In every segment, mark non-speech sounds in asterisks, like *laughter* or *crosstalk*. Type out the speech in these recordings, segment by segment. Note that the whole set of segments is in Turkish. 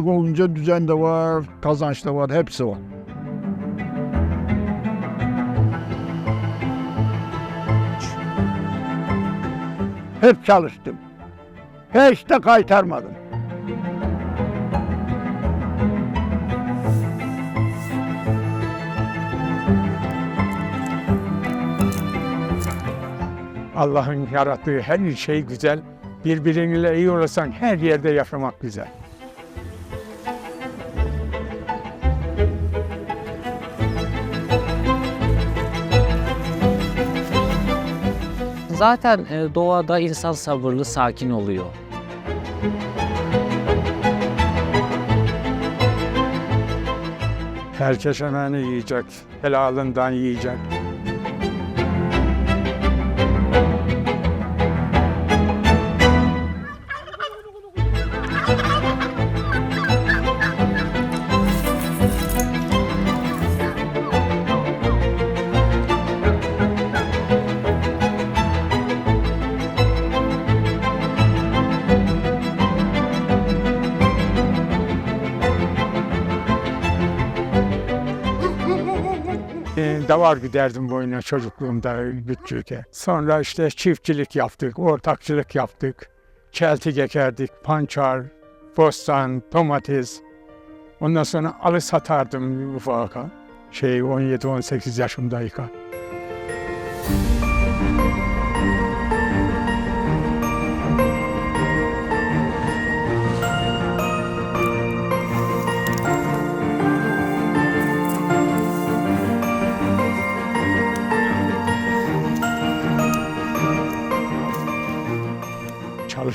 Birlik olunca düzen de var, kazanç da var, hepsi var. Hep çalıştım. Hiç de kaytarmadım. Allah'ın yarattığı her şey güzel. Birbiriyle iyi olursan her yerde yaşamak güzel. Zaten e, doğada insan sabırlı, sakin oluyor. Herkes hemen yiyecek, helalından yiyecek. Davar giderdim boyuna çocukluğumda küçükken. Sonra işte çiftçilik yaptık, ortakçılık yaptık. Çeltik ekerdik, pançar, bostan, domates. Ondan sonra alı satardım ufaka. Şey 17-18 yaşımdayken.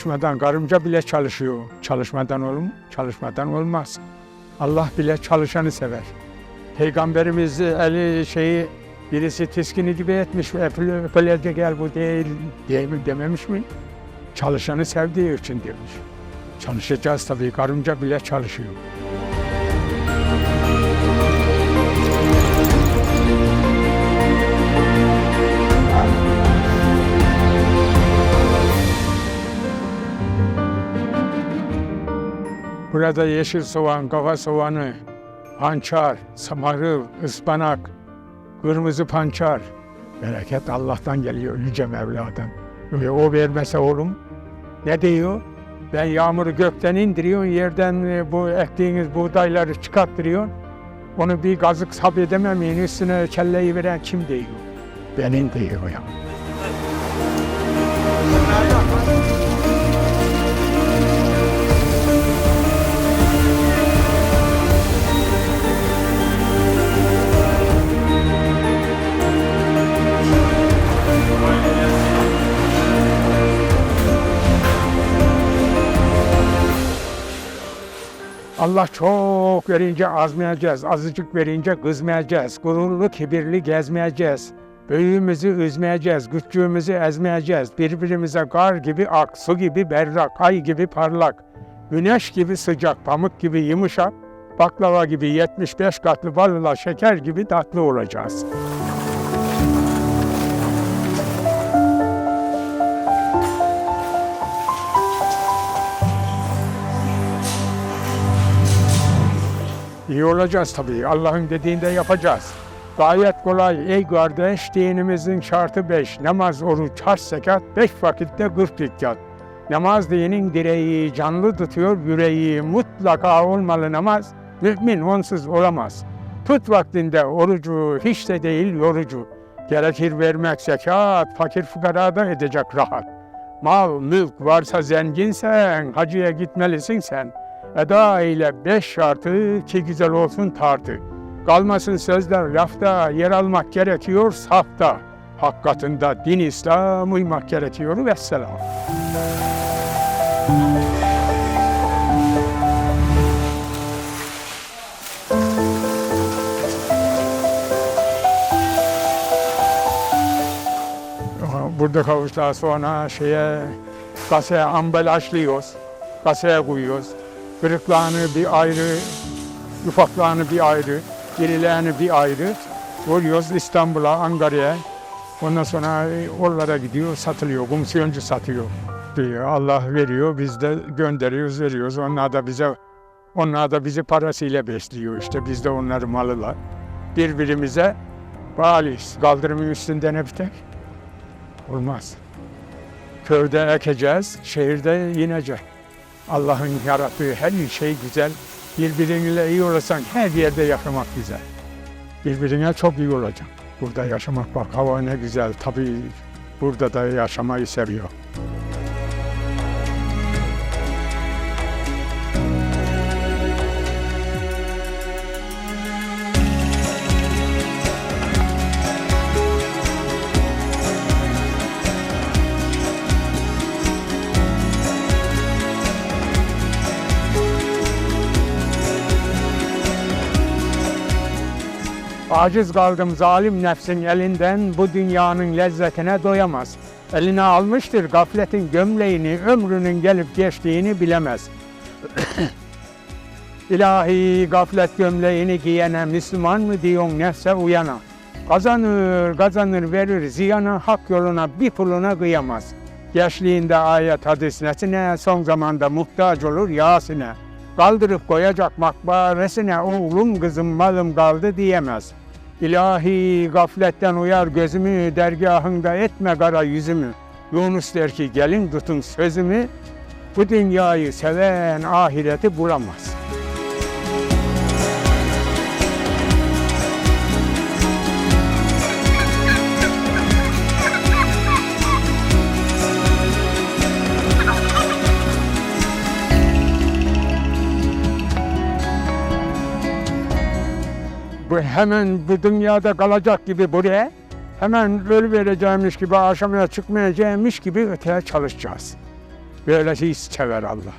Çalışmadan karınca bile çalışıyor. Çalışmadan olur mu? Çalışmadan olmaz. Allah bile çalışanı sever. Peygamberimiz eli şeyi birisi tiskini gibi etmiş. "Öpüle- Öpülece gel bu değil diye mi dememiş mi? Çalışanı sevdiği için demiş. Çalışacağız tabii. Karınca bile çalışıyor. Burada yeşil soğan, kafa soğanı, pançar, samarı, ıspanak, kırmızı pançar. Bereket Allah'tan geliyor Yüce Mevla'dan. Ve o vermese oğlum ne diyor? Ben yağmuru gökten indiriyor, yerden e, bu ektiğiniz buğdayları çıkarttırıyor. Onu bir gazık sabredememeyin, üstüne kelleyi veren kim diyor? Benim diyor ya. Allah çok verince azmayacağız, azıcık verince kızmayacağız, gururlu kibirli gezmeyeceğiz. Büyüğümüzü üzmeyeceğiz, küçüğümüzü ezmeyeceğiz. Birbirimize kar gibi ak, su gibi berrak, ay gibi parlak, güneş gibi sıcak, pamuk gibi yumuşak, baklava gibi 75 katlı balıla şeker gibi tatlı olacağız. İyi olacağız tabii. Allah'ın dediğinde yapacağız. Gayet kolay. Ey kardeş dinimizin şartı beş. Namaz, oruç, hac, zekat, beş vakitte kırk rekat. Namaz dinin direği, canlı tutuyor yüreği. Mutlaka olmalı namaz. Mümin onsuz olamaz. Tut vaktinde orucu, hiç de değil yorucu. Gerekir vermek zekat, fakir fukara da edecek rahat. Mal, mülk varsa zenginsen, hacıya gitmelisin sen. Eda ile beş şartı ki güzel olsun tartı. Kalmasın sözler lafta, yer almak gerekiyor safta. Hakikatında din İslam uymak gerekiyor vesselam. Burada kavuştan sonra şeye kaseye ambalajlıyoruz. Kaseye koyuyoruz. Kırıklarını bir ayrı, ufaklarını bir ayrı, dirilerini bir ayrı vuruyoruz İstanbul'a, Ankara'ya. Ondan sonra e, oralara gidiyor, satılıyor. Komisyoncu satıyor diyor. Allah veriyor, biz de gönderiyoruz, veriyoruz. Onlar da bize Onlar da bizi parasıyla besliyor işte. Biz de onları malılar. Birbirimize bağlıyız. Kaldırımın üstünde ne biter? Olmaz. Köyde ekeceğiz, şehirde inecek. Allah'ın yarattığı her şey güzel. Birbiriyle iyi olursan her yerde yaşamak güzel. Birbirine çok iyi olacak. Burada yaşamak bak hava ne güzel. Tabii burada da yaşamayı seviyor. Aciz kaldım zalim nefsin elinden bu dünyanın lezzetine doyamaz. Eline almıştır gafletin gömleğini, ömrünün gelip geçtiğini bilemez. *coughs* İlahi gaflet gömleğini giyene Müslüman mı diyorsun nefse uyana. Kazanır, kazanır verir ziyana, hak yoluna bir puluna kıyamaz. Gençliğinde ayet hadis nesine, son zamanda muhtaç olur yasine. Kaldırıp koyacak makbaresine, oğlum kızım malım kaldı diyemez. İlahi gafletten uyar gözümü, dergahında etme kara yüzümü. Yunus der ki gelin tutun sözümü, bu dünyayı seven ahireti bulamaz. Bu hemen bu dünyada kalacak gibi buraya hemen ölü vereceğimiz gibi aşamaya çıkmayacağımız gibi öteye çalışacağız. Böylesi sever Allah.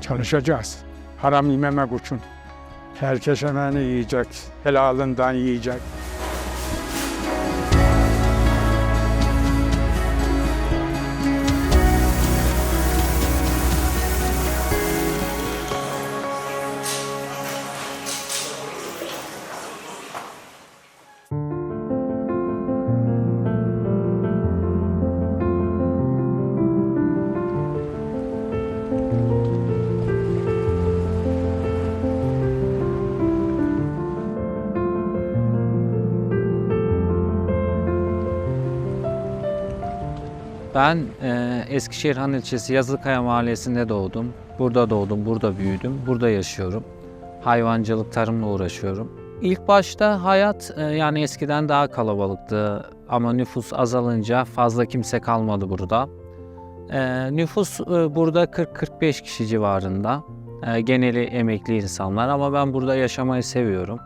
Çalışacağız. Haram yememek için. Herkes hemen yiyecek. Helalından yiyecek. Eskişehir Han ilçesi Yazılıkaya mahallesinde doğdum. Burada doğdum, burada büyüdüm, burada yaşıyorum. Hayvancılık, tarımla uğraşıyorum. İlk başta hayat e, yani eskiden daha kalabalıktı ama nüfus azalınca fazla kimse kalmadı burada. E, nüfus e, burada 40-45 kişi civarında. Geneli emekli insanlar ama ben burada yaşamayı seviyorum.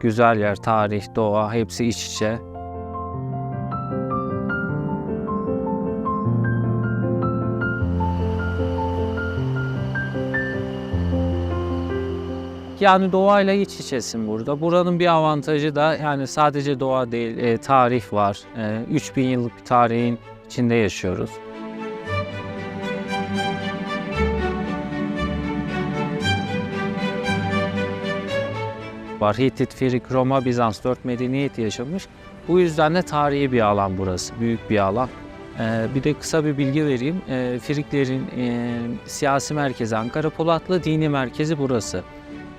Güzel yer, tarih, doğa hepsi iç içe. Yani doğayla iç içesin burada. Buranın bir avantajı da yani sadece doğa değil, e, tarih var. E, 3000 yıllık bir tarihin içinde yaşıyoruz. Var Hitit, Firik, Roma, Bizans, dört medeniyet yaşamış. Bu yüzden de tarihi bir alan burası, büyük bir alan. Ee, bir de kısa bir bilgi vereyim. Ee, Firiklerin e, siyasi merkezi Ankara Polatlı, dini merkezi burası.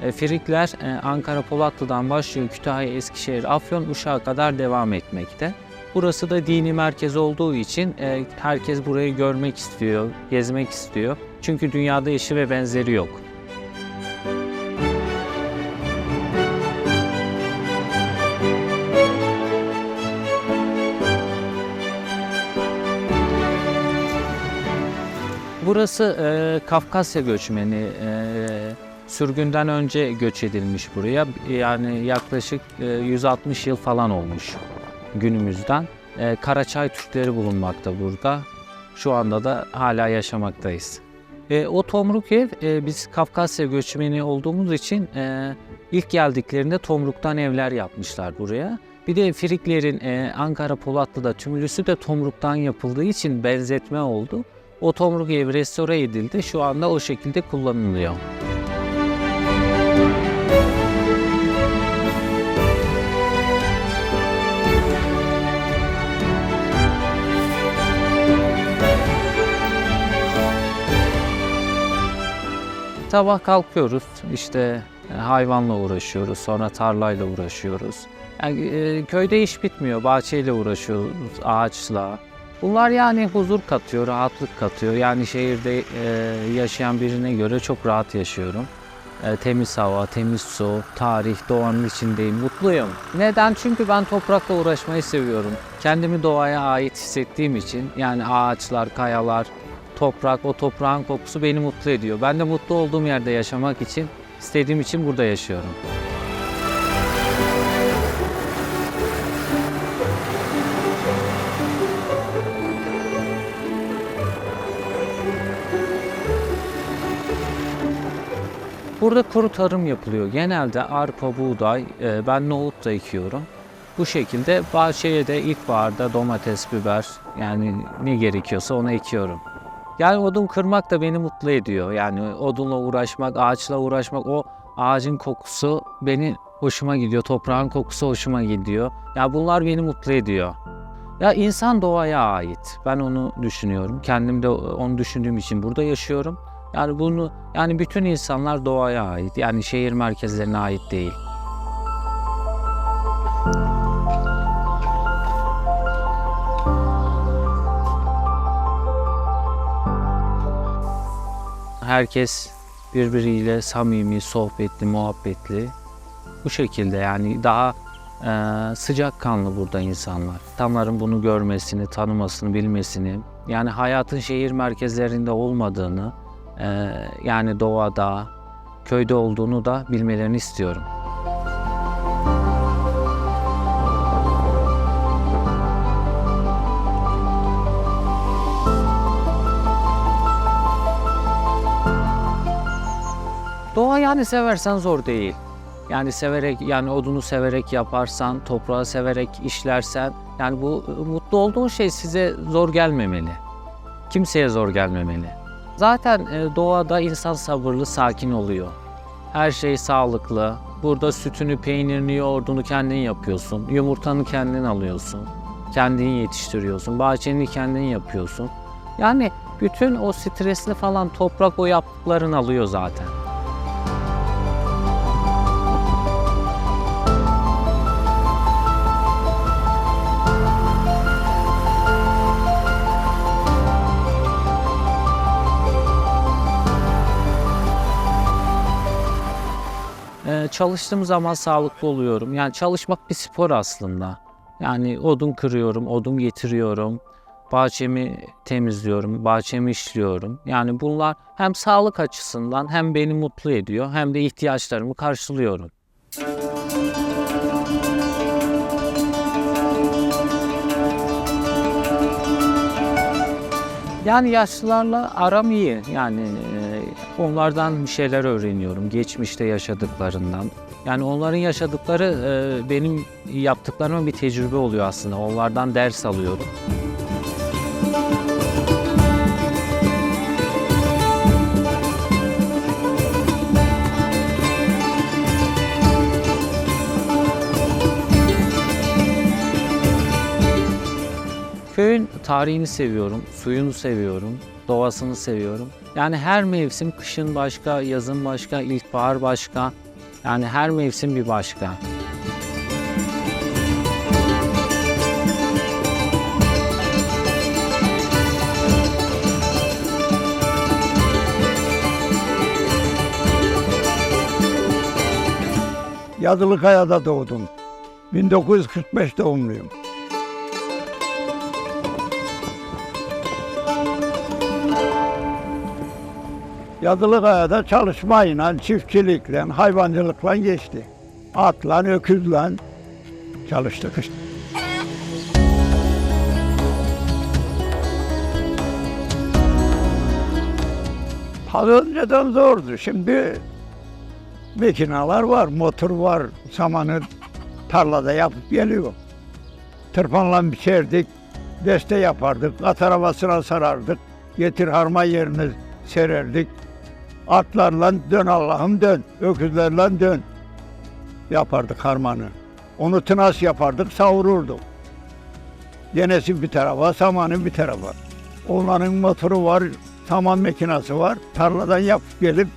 E, Firikler e, Ankara Polatlı'dan başlıyor Kütahya, Eskişehir, Afyon, Uşak'a kadar devam etmekte. Burası da dini merkez olduğu için e, herkes burayı görmek istiyor, gezmek istiyor. Çünkü dünyada eşi ve benzeri yok. Burası e, Kafkasya göçmeni. E, sürgünden önce göç edilmiş buraya. Yani yaklaşık e, 160 yıl falan olmuş günümüzden. E, Karaçay Türkleri bulunmakta burada. Şu anda da hala yaşamaktayız. E, o Tomruk ev, e, biz Kafkasya göçmeni olduğumuz için e, ilk geldiklerinde Tomruk'tan evler yapmışlar buraya. Bir de Firiklerin e, Ankara Polatlı'da tümülüsü de Tomruk'tan yapıldığı için benzetme oldu. O Tomruk evi restore edildi. Şu anda o şekilde kullanılıyor. Sabah kalkıyoruz işte e, hayvanla uğraşıyoruz sonra tarlayla uğraşıyoruz. Yani, e, köyde iş bitmiyor bahçeyle uğraşıyoruz ağaçla. Bunlar yani huzur katıyor, rahatlık katıyor. Yani şehirde e, yaşayan birine göre çok rahat yaşıyorum. E, temiz hava, temiz su, tarih, doğanın içindeyim. Mutluyum. Neden? Çünkü ben toprakla uğraşmayı seviyorum. Kendimi doğaya ait hissettiğim için yani ağaçlar, kayalar, toprak, o toprağın kokusu beni mutlu ediyor. Ben de mutlu olduğum yerde yaşamak için, istediğim için burada yaşıyorum. Burada kuru tarım yapılıyor. Genelde arpa, buğday, e, ben nohut da ekiyorum. Bu şekilde bahçeye de ilkbaharda domates, biber yani ne gerekiyorsa onu ekiyorum. Yani odun kırmak da beni mutlu ediyor. Yani odunla uğraşmak, ağaçla uğraşmak, o ağacın kokusu beni hoşuma gidiyor. Toprağın kokusu hoşuma gidiyor. Ya bunlar beni mutlu ediyor. Ya insan doğaya ait. Ben onu düşünüyorum. Kendim de onu düşündüğüm için burada yaşıyorum. Yani bunu yani bütün insanlar doğaya ait. Yani şehir merkezlerine ait değil. Herkes birbiriyle samimi, sohbetli, muhabbetli. Bu şekilde yani daha e, sıcakkanlı burada insanlar. İnsanların bunu görmesini, tanımasını, bilmesini, yani hayatın şehir merkezlerinde olmadığını, e, yani doğada, köyde olduğunu da bilmelerini istiyorum. Doğa yani seversen zor değil. Yani severek yani odunu severek yaparsan, toprağı severek işlersen yani bu e, mutlu olduğun şey size zor gelmemeli. Kimseye zor gelmemeli. Zaten e, doğada insan sabırlı, sakin oluyor. Her şey sağlıklı. Burada sütünü, peynirini, yoğurdunu kendin yapıyorsun. Yumurtanı kendin alıyorsun. Kendin yetiştiriyorsun. Bahçeni kendin yapıyorsun. Yani bütün o stresli falan toprak o yaptıklarını alıyor zaten. Çalıştığım zaman sağlıklı oluyorum. Yani çalışmak bir spor aslında. Yani odun kırıyorum, odun getiriyorum, bahçemi temizliyorum, bahçemi işliyorum. Yani bunlar hem sağlık açısından hem beni mutlu ediyor hem de ihtiyaçlarımı karşılıyorum. Yani yaşlılarla aram iyi. Yani e, onlardan bir şeyler öğreniyorum. Geçmişte yaşadıklarından. Yani onların yaşadıkları e, benim yaptıklarıma bir tecrübe oluyor aslında. Onlardan ders alıyorum. Köyün tarihini seviyorum, suyunu seviyorum, doğasını seviyorum. Yani her mevsim kışın başka, yazın başka, ilkbahar başka. Yani her mevsim bir başka. Yazılıkaya'da doğdum. 1945 doğumluyum. Yazılıkaya'da çalışmayla, çiftçilikle, hayvancılıkla geçti. Atla, öküzle çalıştık işte. Ha önceden zordu. Şimdi Makineler var, motor var, samanı tarlada yapıp geliyor. Tırpanla biçerdik, deste yapardık, at arabasına sarardık, getir harma yerine sererdik. Atlarla dön Allah'ım dön, öküzlerle dön yapardık harmanı. Onu tınas yapardık, savururduk. Yenesi bir tarafa, samanı bir tarafa. Onların motoru var, saman makinesi var. Tarladan yapıp gelip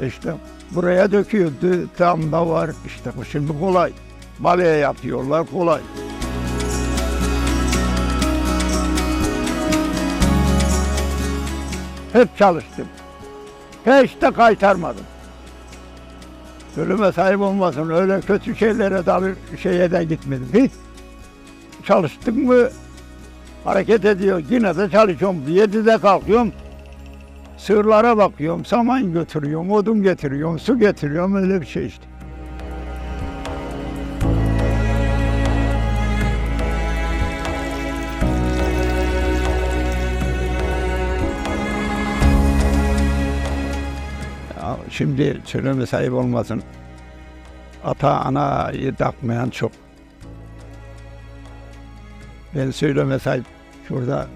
İşte buraya döküyordu. Tam da var. İşte bu şimdi kolay. Baleye yapıyorlar kolay. Hep çalıştım. Hiç de kaytarmadım. Ölüme sahip olmasın. Öyle kötü şeylere dalı şeye de gitmedim. Hiç çalıştım mı hareket ediyor. Yine de çalışıyorum. Yedide kalkıyorum. Sığırlara bakıyorum. Saman götürüyorum, odun getiriyorum, su getiriyorum. Öyle bir şey işte. Şimdi söyleme sahip olmasın. Ata anayı takmayan çok. Ben söyleme sahip şurada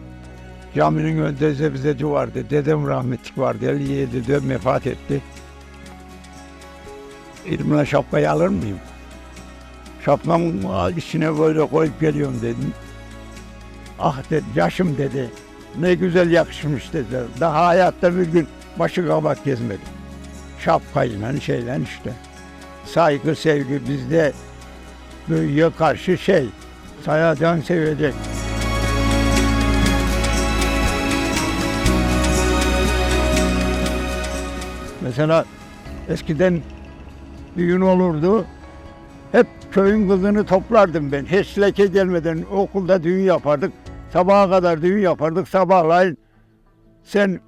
caminin önünde zebzeci vardı. Dedem rahmetlik vardı. 57'de vefat etti. Elimle şapkayı alır mıyım? Şapkamın içine böyle koyup geliyorum dedim. Ah dedi, yaşım dedi. Ne güzel yakışmış dedi. Daha hayatta bir gün başı kabak gezmedim. Şapkayla şeyle işte. Saygı, sevgi bizde büyüye karşı şey. Sayacan sevecek. Mesela eskiden düğün olurdu. Hep köyün kızını toplardım ben. Hiç leke gelmeden okulda düğün yapardık. Sabaha kadar düğün yapardık. Sabahleyin sen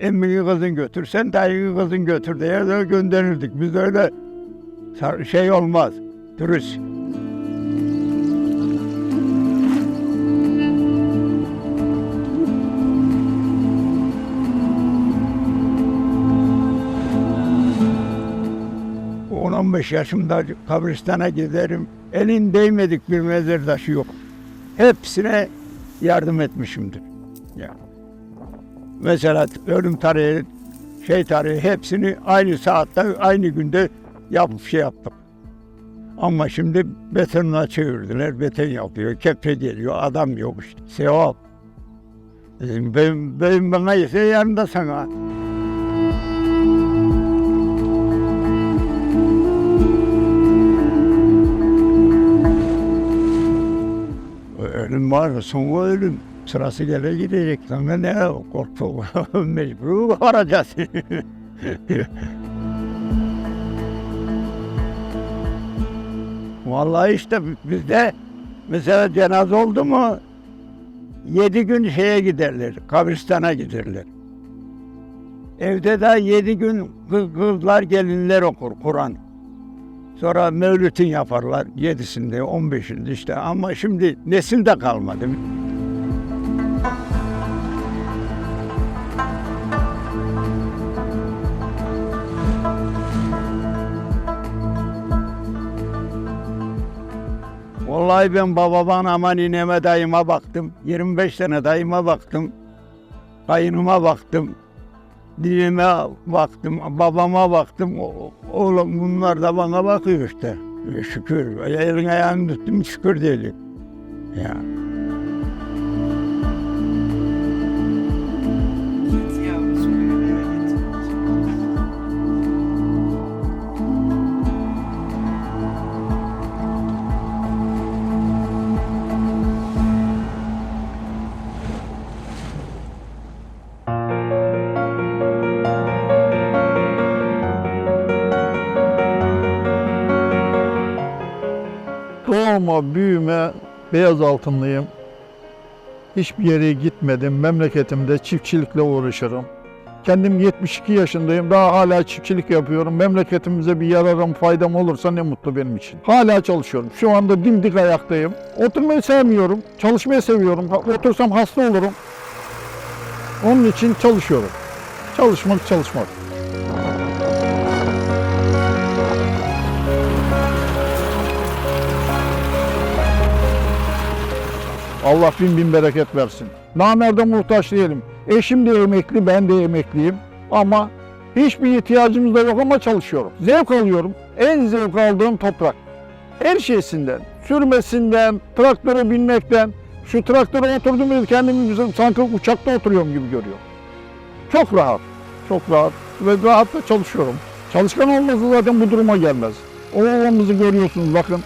emmini kızın götür, sen dayını kızın götür diye de gönderirdik. Biz öyle şey olmaz. Dürüst. On 15 yaşımda kabristana giderim. Elin değmedik bir mezar taşı yok. Hepsine yardım etmişimdir. Ya. Mesela ölüm tarihi, şey tarihi hepsini aynı saatte, aynı günde yapıp şey yaptık. Ama şimdi betonuna çevirdiler, beton yapıyor, kepçe geliyor, adam yok işte. Sevap. Dedim, benim, benim bana ise yanında sana. Ölüm var, sonra ölüm. Sırası gele gidecek. Sonra ne korktu? *laughs* Mecbur varacağız. Vallahi işte bizde mesela cenaze oldu mu yedi gün şeye giderler, kabristana giderler. Evde de yedi gün kız- kızlar gelinler okur Kur'an. Sonra mevlütün yaparlar yedisinde, on beşinde işte ama şimdi nesil de kalmadı. Vallahi ben babama, anama, nineme, dayıma baktım. 25 sene dayıma baktım. Kayınıma baktım. Nineme baktım, babama baktım. Oğlum bunlar da bana bakıyor işte. Şükür. Elin ayağını tuttum şükür diyelim. Ya. Git Büyüme beyaz altınlıyım. Hiçbir yere gitmedim. Memleketimde çiftçilikle uğraşırım. Kendim 72 yaşındayım. Daha hala çiftçilik yapıyorum. Memleketimize bir yararım, faydam olursa ne mutlu benim için. Hala çalışıyorum. Şu anda dimdik ayaktayım. Oturmayı sevmiyorum. Çalışmayı seviyorum. Otursam hasta olurum. Onun için çalışıyorum. Çalışmak, çalışmak. Allah bin bin bereket versin. Namerde muhtaç değilim. Eşim de emekli, ben de emekliyim. Ama hiçbir ihtiyacımız da yok ama çalışıyorum. Zevk alıyorum. En zevk aldığım toprak. Her şeysinden, sürmesinden, traktöre binmekten. Şu traktöre oturduğum yerde kendimi güzel, sanki uçakta oturuyorum gibi görüyorum. Çok rahat, çok rahat. ve rahatla çalışıyorum. Çalışkan olmasa zaten bu duruma gelmez. Ovamızı görüyorsunuz bakın.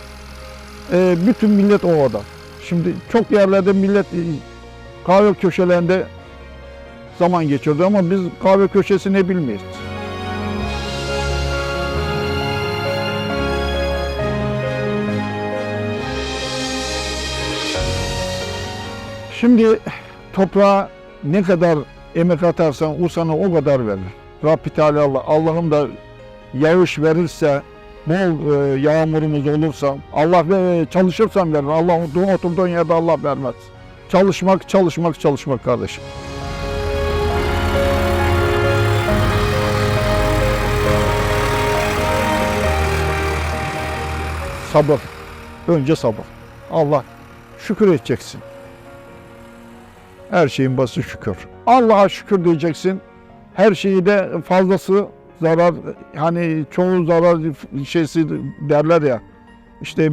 Ee, bütün millet ovada. Şimdi çok yerlerde millet e, kahve köşelerinde zaman geçirdi ama biz kahve köşesini bilmeyiz. Şimdi toprağa ne kadar emek atarsan o sana o kadar verir. Rabbi Teala Allah, Allah'ım da yağış verirse, bol e, yağmurumuz olursa, Allah ve çalışırsan verir. Allah oturduğun yerde Allah vermez. Çalışmak, çalışmak, çalışmak kardeşim. Sabır. Önce sabır. Allah şükür edeceksin. Her şeyin bası şükür. Allah'a şükür diyeceksin. Her şeyi de fazlası zarar, hani çoğu zarar şeysi derler ya. İşte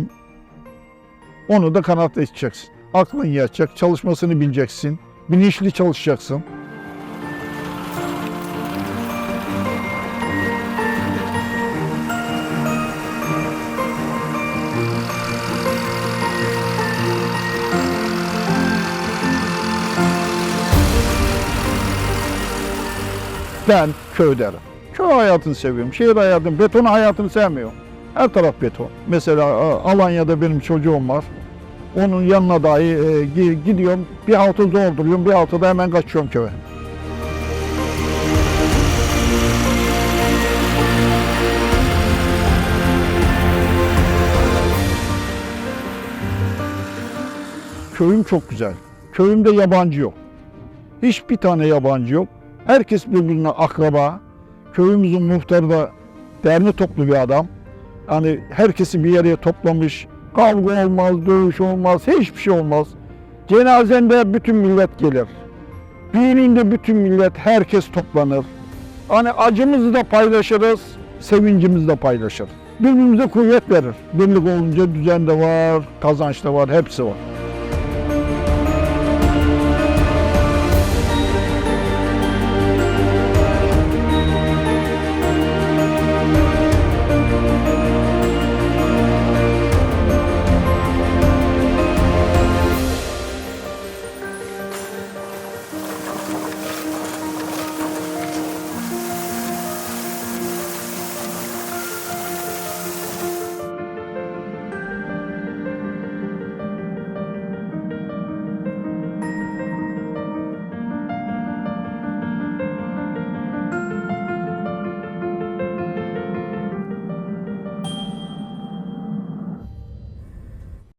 onu da kanat edeceksin. Aklın yatacak, çalışmasını bileceksin. Bilinçli çalışacaksın. Ben köy derim. Köy hayatını seviyorum. Şehir hayatını, beton hayatını sevmiyorum. Her taraf beton. Mesela Alanya'da benim çocuğum var. Onun yanına dahi e, gi- gidiyorum. Bir hafta dolduruyorum. Bir haftada hemen kaçıyorum köye. Köyüm çok güzel. Köyümde yabancı yok. Hiçbir tane yabancı yok. Herkes birbirine akraba. Köyümüzün muhtarı da derli toplu bir adam. Hani herkesi bir yere toplamış. Kavga olmaz, dövüş olmaz, hiçbir şey olmaz. Cenazende bütün millet gelir. Düğününde bütün millet, herkes toplanır. Hani acımızı da paylaşırız, sevincimizi de paylaşırız. Birbirimize kuvvet verir. Birlik olunca düzen de var, kazanç da var, hepsi var.